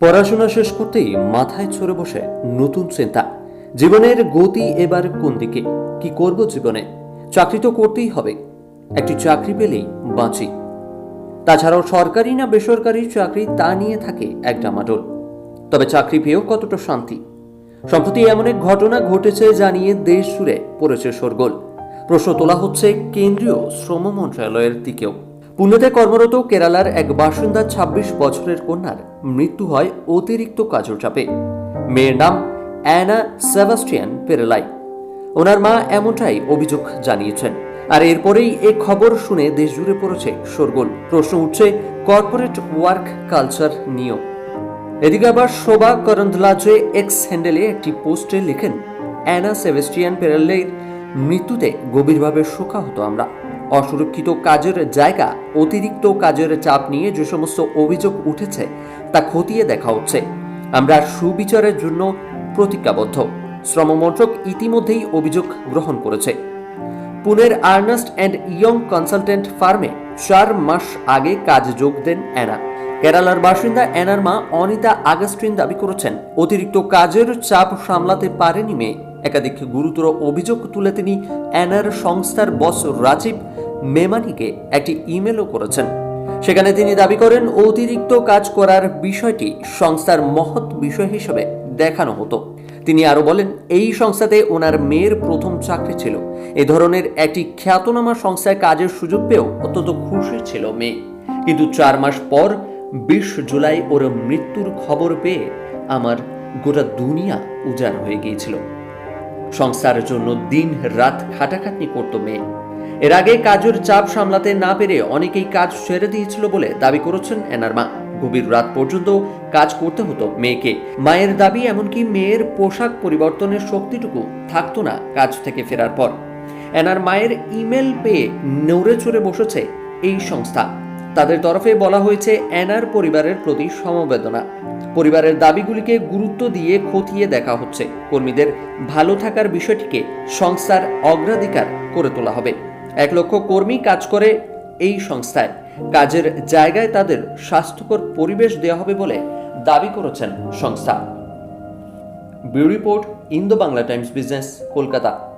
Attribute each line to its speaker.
Speaker 1: পড়াশোনা শেষ করতেই মাথায় চড়ে বসে নতুন চিন্তা। জীবনের গতি এবার কোন দিকে? কি করব জীবনে? চাকরি তো করতেই হবে। একটি চাকরি পেলেই বাঁচি। তাছাড়াও সরকারি না বেসরকারি চাকরি তা নিয়ে থাকে এক ডামাডোল তবে চাকরি পেয়েও কতটা শান্তি? সম্প্রতি এমন এক ঘটনা ঘটেছে যা নিয়ে দেশ জুড়ে পড়েছে শোরগোল। প্রশ্ন তোলা হচ্ছে কেন্দ্রীয় শ্রম মন্ত্রণালয়ের দিকেও। পুনেতে কর্মরত কেরালার এক বাসিন্দা ২৬ বছরের কন্যার মৃত্যু হয় অতিরিক্ত কাজের চাপে। মেয়ের নাম অ্যানা সেবাস্টিয়ান পেরেলাই। ওনার মা এমনটাই অভিযোগ জানিয়েছেন। আর এরপরেই এ খবর শুনে দেশ জুড়ে পড়েছে শোরগোল। প্রশ্ন উঠছে কর্পোরেট ওয়ার্ক কালচার নিয়েও। এদিকে আবার শোভা করন্দলাজে এক্স হ্যান্ডেলে একটি পোস্টে লেখেন, অ্যানা সেভেস্টিয়ান পেরালের মৃত্যুতে গভীরভাবে শোকাহত আমরা। অসুরক্ষিত কাজের জায়গা, অতিরিক্ত কাজের চাপ নিয়ে যে সমস্ত অভিযোগ উঠেছে, তা খতিয়ে দেখা হচ্ছে। আমরা সুবিচারের জন্য প্রতিজ্ঞাবদ্ধ। শ্রমমন্ত্রক ইতিমধ্যেই অভিযোগ গ্রহণ করেছে। পুনের আর্নাস্ট অ্যান্ড ইয়ং কনসালটেন্ট ফার্মে চার মাস আগে কাজ যোগ দেন অ্যানা। কেরালার বাসিন্দা অ্যানার মা অনিতা আগস্টিন দাবি করেছেন, অতিরিক্ত কাজের চাপ সামলাতে পারেনি মেয়ে। একাধিক গুরুতর অভিযোগ তুলে তিনি অ্যানার সংস্থার বস রাজীব মেমানিকে একটি ইমেলও করেছেন। সেখানে তিনি দাবি করেন, অতিরিক্ত কাজ করার বিষয়টি সংস্থার মহৎ বিষয় হিসেবে দেখানো হতো। তিনি আরও বলেন, এই সংস্থাতে ওনার মেয়ের প্রথম চাকরি ছিল। এ ধরনের একটি খ্যাতনামা সংস্থায় কাজের সুযোগ পেয়েও অত্যন্ত খুশি ছিল মেয়ে। কিন্তু চার মাস পর, বিশ জুলাই ওর মৃত্যুর খবর পেয়ে আমার গোটা দুনিয়া উজাড় হয়ে গিয়েছিল। সংস্থার জন্য দিন রাত খাটাখাটনি করত মেয়ে। এর আগে কাজের চাপ সামলাতে না পেরে অনেকেই কাজ ছেড়ে দিয়েছিল বলে দাবি করেছেন এনার মা। গভীর রাত পর্যন্ত কাজ করতে হতো মেয়েকে। মায়ের দাবি এমনকি মেয়ের পোশাক পরিবর্তনের শক্তিটুকু থাকতো না কাজ থেকে ফেরার পর। এনার মায়ের ইমেল পেয়ে নড়ে চড়ে বসেছে এই সংস্থা। তাদের তরফে বলা হয়েছে অ্যানার পরিবারের প্রতি সমবেদনা। পরিবারের দাবিগুলিকে গুরুত্ব দিয়ে খতিয়ে দেখা হচ্ছে। কর্মীদের ভালো থাকার বিষয়টিকে সংস্থার অগ্রাধিকার করে তোলা হবে। এক লক্ষ কর্মী কাজ করে এই সংস্থায়। কাজের জায়গায় তাদের স্বাস্থ্যকর পরিবেশ দেওয়া হবে বলে দাবি করেছেন সংস্থা। Bureau report Indo Bangla Times business, Kolkata.